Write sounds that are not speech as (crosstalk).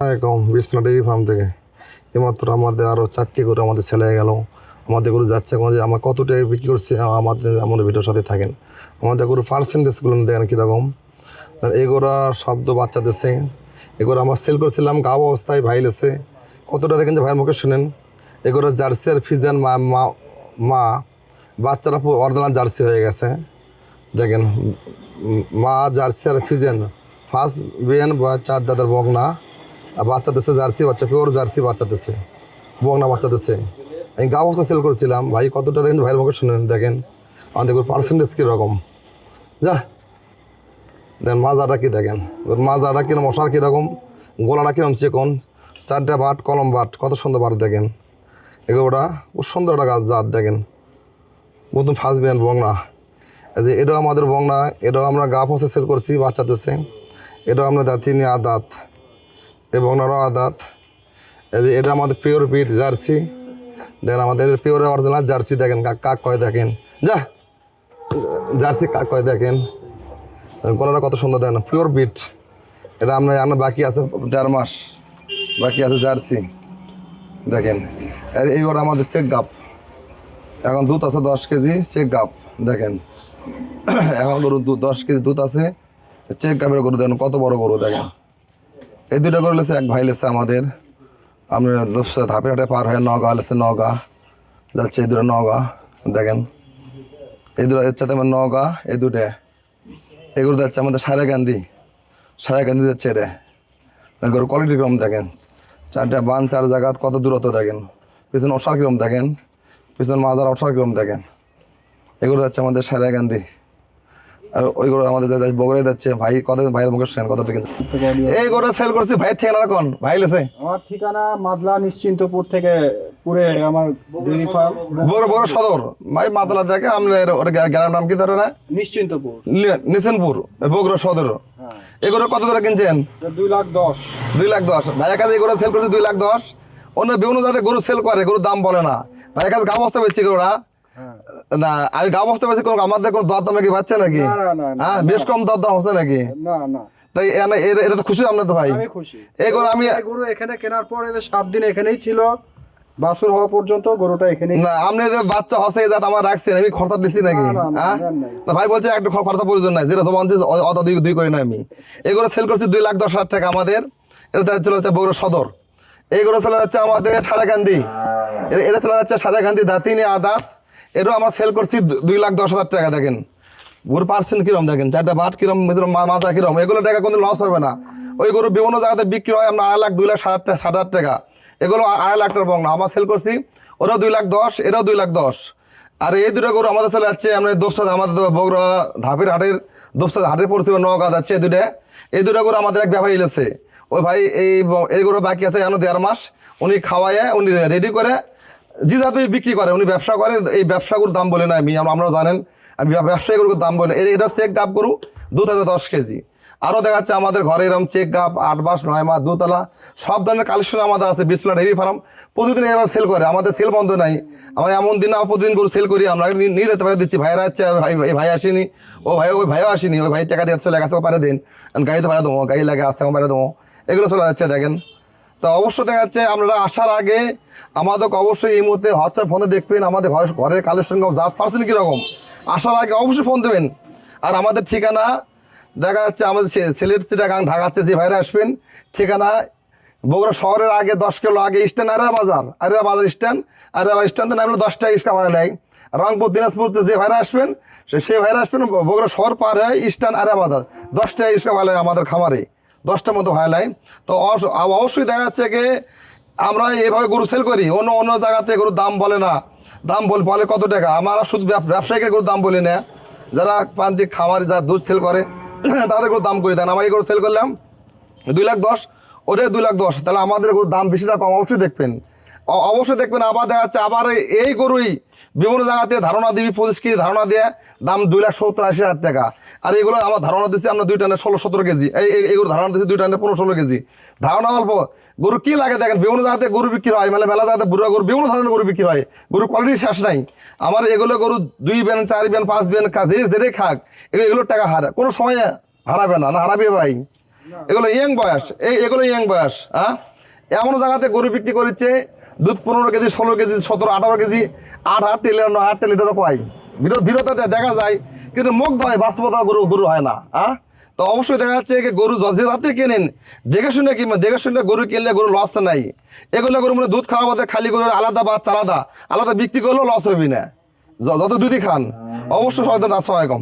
এরকম বিসমিল্লা dairy farm থেকে। এইমাত্র আমাদের আরও চারটি করে আমাদের ছেলে গেল। আমাদের গরু যাচ্ছে এখন যে, আমার কত বিক্রি করছে আমাদের আমাদের ভিডিওর সাথে থাকেন। আমাদের গরু পার্সেন্টেজগুলো দেখেন কীরকম। এগোরা শব্দ বাচ্চা দেশে এগুলো আমার সেল করেছিলাম গাও অবস্থায় ভাই লেছে কতটা দেখেন যে ভাইয়ের মুখে শুনেন। এগুলো জার্সি আর ফিজান মা মা বাচ্চারা অরিজিনাল জার্সি হয়ে গেছে। দেখেন মা জার্সি আর ফিজেন ফার্স্ট বিয়ান বা চার দাদার বগনা আর বাচ্চা দেশে জার্সি, বাচ্চা পিওর জার্সি বাচ্চা দেশে বগনা বাচ্চা দেশে আমি গা অবস্থা সেল করেছিলাম। ভাই, কতটা দেখেন? ভাইয়ের মুখে শুনেন, দেখেন। আমাদের পার্সেন্টেজ কীরকম যা। দেখেন মাজাটা কী দেখেন? মাজাটা কীরকম মশার কীরকম? গোলাটা কীরকম চেকন? চারটা বাট, কলম বাট, কত সুন্দর বাট দেখেন। এগুলোটা খুব সুন্দর একটা গাছ জাত দেখেন। প্রথম ফার্স্ট বংনা এই যে এটাও আমাদের বংনা এটাও আমরা গা ফসে সেল করছি, বাচ্চা বাচ্চাদেরছে এটাও আমরা দাঁতি নিয়ে আদাত এই বংনারও আদাত। এটা আমাদের পিওর পিট জার্সি দেখেন আমাদের পিওর অরিজিনাল জার্সি দেখেন, কাক কাক কয় দেখেন। যা! জার্সি কাক কয় দেখেন। গলাটা কত সুন্দর দেখেন পিওর বিট এটা আমরা আমরা বাকি আছে দেড় মাস। বাকি আছে জার্সি দেখেন, আর এই ওরা আমাদের চেক গাপ এখন দুধ আছে দশ কেজি চেক গাপ দেখেন, (coughs) এখন গরু দশ কেজি দুধ আছে। চেক গাপের গরু দেখেন, কত বড় গরু দেখেন। এই দুটো গরু এক ভাই লেছে আমাদের। আমরা দশটা ধাপে হাটে পার হয়ে নগা লেছে, নগা। যাচ্ছে এই দুটো নগা, দেখেন। এই দুটো হচ্ছে তোমার নগা, এই দুটো। এগুলো যাচ্ছে আমাদের সারা গান্ধী সারা গান্ধী যাচ্ছে এটা। গরু কোয়ালিটি কম, দেখেন। চারটা বান, চার জায়গা, কত দূরত্ব, দেখেন। পিছনে অসার কিরম, দেখেন। পিছনে মাজার অসার কিরম, দেখেন। এগুলো যাচ্ছে আমাদের সারা গান্ধী আর ওইগুলো আমাদের যা যাচ্ছে ভাই কত ভাইয়ের মুখে শুনেন কত থেকে এই গরুটা সেল করছি ভাইয়ের ঠিকানা কোন? ভাই লেছে আমার ঠিকানা মাদলা নিশ্চিন্তপুর থেকে পুরে আমার ডেয়ারি ফার্ম বড় বড় সদর। ভাই দেখে আপনার ওর গ্রামের নাম কি ধরে না নিশ্চিন্তপুর। নিশানপুর বগুড়া সদর। হ্যাঁ। এগুলো কত করে কিনছেন? দুই লাখ দশ। দুই লাখ দশ। ভাইয়ের কাছে এগুলো সেল করছে দুই লাখ দশ। অন্য বিভিন্ন জাতের গরু সেল করে গরুর দাম বলে না। ভাইয়ের কাছে গা বস্তা বেচছি গরুরা। না আমি গা বস্তা বেচছি কোনো আমাদের কোনো দর দামে কি পাচ্ছে নাকি হ্যাঁ বেশ কম দর দাম হচ্ছে নাকি? না না। তাই এটা তো খুশি আমরা তো ভাই? আমি খুশি। এই গরু আমি গরু এখানে কেনার পর এদের সাত দিন এখানেই ছিল। বাছুর হওয়া পর্যন্ত গরুটা এখানেই না আপনি যে বাচ্চা হসে আমার রাখছেন আমি খরচা দিচ্ছি নাকি? হ্যাঁ? না ভাই বলছে একটু খরচা প্রয়োজন নাই যেটা তোমার অত দুই দুই করি না আমি। এগুলো সেল করছি দুই লাখ দশ হাজার টাকা আমাদের এটা চলে যাচ্ছে বগুড়া সদর। এইগুলো চলে যাচ্ছে আমাদের সারাকান্দি। এটা চলে যাচ্ছে সারাকান্দি দাঁতিনি আদাত। এটাও আমরা সেল করছি দুই লাখ দশ হাজার টাকা, দেখেন। গরু পার্সেন্ট কিরম, দেখেন, চারটা বাট কিরম মাথা কিরম, এগুলো টাকা কোনো লস হবে না। ওই গরু বিভিন্ন জায়গাতে বিক্রি হয়, আমরা আড়াই লাখ, দুই লাখ সাত ষাট হাজার টাকা। এগুলো আড়াই লাখ টাকা বংলা। আমরা সেল করছি, ওরাও দুই লাখ দশ, এরাও দুই লাখ দশ। আর এই দুটো গরু আমাদের চলে যাচ্ছে, আমরা দোস্তা আমাদের বগুড়া ধাপের হাটের দোস্তা হাটের পড়তে নগা যাচ্ছে এই দুটো। এই দুটো গরু আমাদের এক ব্যবসায়ী এসেছে ওই ভাই, এই এই গরু বাকি আছে এখনও দেড় মাস। উনি খাওয়াইয়ে উনি রেডি করে জি যাতে বিক্রি করে, উনি ব্যবসা করেন, এই ব্যবসাগুলোর দাম বলে না আমি, আম- আপনারা জানেন, আমি ব্যব- ব্যবসায়ীগুলোর দাম বলে এটা চেক গাপ গরু দু হাজার দশ কেজি। আরও দেখা যাচ্ছে আমাদের ঘরে এরকম চেক গাপ আট মাস, নয় মাস, দুতলা, সব ধরনের কালেকশন আমাদের আছে বিসমিল্লা ডেয়ারি ফার্ম। প্রতিদিন এভাবে সেল করে, আমাদের সেল বন্ধ নাই। আমরা এমন দিন আমরা প্রতিদিন গরু সেল করি, আমরা নি- নিয়ে যেতে পারে দিচ্ছি ভাইরা আছে, ভাই ভাই আসেনি, ও ভাই ওই ভাইও আসেনি ওই ভাই টাকা দিয়ে চলে গেছে পারে দিন গাড়িতে ভাড়া দেবো, গাড়ি লাগে আসতে পারে দেবো। এগুলো চলে যাচ্ছে, দেখেন। তো অবশ্যই দেখা যাচ্ছে আপনারা আসার আগে আমাদের অবশ্যই এই মুহূর্তে হোয়াটসঅ্যাপ ফোনে দেখবেন, আমাদের ঘরের ঘরের কালেকশন জাত পারছেন কীরকম। আসার আগে অবশ্যই ফোন দেবেন। আর আমাদের ঠিকানা, দেখা যাচ্ছে আমাদের ছেলের চিটাগাং ঢাকাচ্ছে যে ভাইরা আসবেন, ঠিকানা বগুড়া শহরের আগে দশ কিলো আগে স্ট্যান্ড আরে বাজার আরে বাজার স্ট্যান্ড আরে আবার স্ট্যান্ডে নামলে দশ ইস্কা ভাড়া নেয়। রংপুর, দিনাজপুরতে যে ভাইরা আসবেন সেই ভাইরা আসবেন, বগুড়া শহর পার হয়ে স্ট্যান্ড আরে বাজার, দশ টাকা ইস্কা ভাড়া আমাদের খামারে। দশটার মতো হয় নাই। তো অবশ্য- অবশ্যই দেখা যাচ্ছে যে আমরা এভাবে গরু সেল করি, অন্য অন্য জায়গাতে গরুর দাম বলে না। দাম বল, বলে কত টাকা? আমরা শুধু ব্যব- ব্যবসায়ীকে গরুর দাম বলি না। যারা প্রান্তিক খামারে, যারা দুধ সেল করে, (coughs) তাদের গরুর দাম করে। দেন এই গরু সেল করলাম? দুই লাখ দশ। ওটাই দুই লাখ দশ। তাহলে আমাদের গরুর দাম বেশি না কম। অবশ্যই দেখবেন। অবশ্যই দেখবেন আবার দেখা যাচ্ছে আবার এই- গরুই বিভিন্ন জায়গাতে ধারণা দিবি পঁচিশ কেজি ধারণা দিয়ে দাম দুই লাখ সত্তর আশি হাজার টাকা। আর এগুলো আমার ধারণা দিচ্ছি আমরা দুই টানে ষোলো সতেরো কেজি। এই এইগুলো ধারণা দিচ্ছি দুই টানে পনেরো ষোলো কেজি। ধারণা অল্প। গরু কি লাগে দেখেন, বিভিন্ন জায়গাতে গরু বিক্রি হয় মানে মেলা জায়গাতে বুড়া গরু, বিভিন্ন ধরনের গরু বিক্রি হয়। গরু কোয়ালিটি শেষ নাই। আমার এগুলো গরু দুই বেন, চার বেন, পাঁচ বেন কাজে যেটাই খাক এগুলো- টাকা হারা কোনো সময় হারাবে না না হারাবে ভাই। এগুলো ইয়াং বয়স। এই এগুলো ইয়াং বয়স হ্যাঁ এমন জায়গাতে গরু বিক্রি করেছে দুধ পনেরো কেজি, ষোলো কেজি, সতেরো, আঠারো কেজি, আট আট লিটার নয় আট লিটারও পাই বিরোধ বিরোধতে দেখা যায়, কিন্তু মুগ্ধ হয়, বাস্তবতা গরু গরু হয় না হ্যাঁ তো অবশ্যই দেখা যাচ্ছে যে গরু যে জাতে কেনেন, দেখে শুনে কিনবেন দেখে শুনে গরু কিনলে গরু লস নাই। এগুলো গরু মানে দুধ খাওয়া বাদে খালি গরু আলাদা বাচ্চা আলাদা। আলাদা বিক্রি করলেও লস হবে না। যত দুধই খান, অবশ্যই সবাই তো আসসালামাইকুম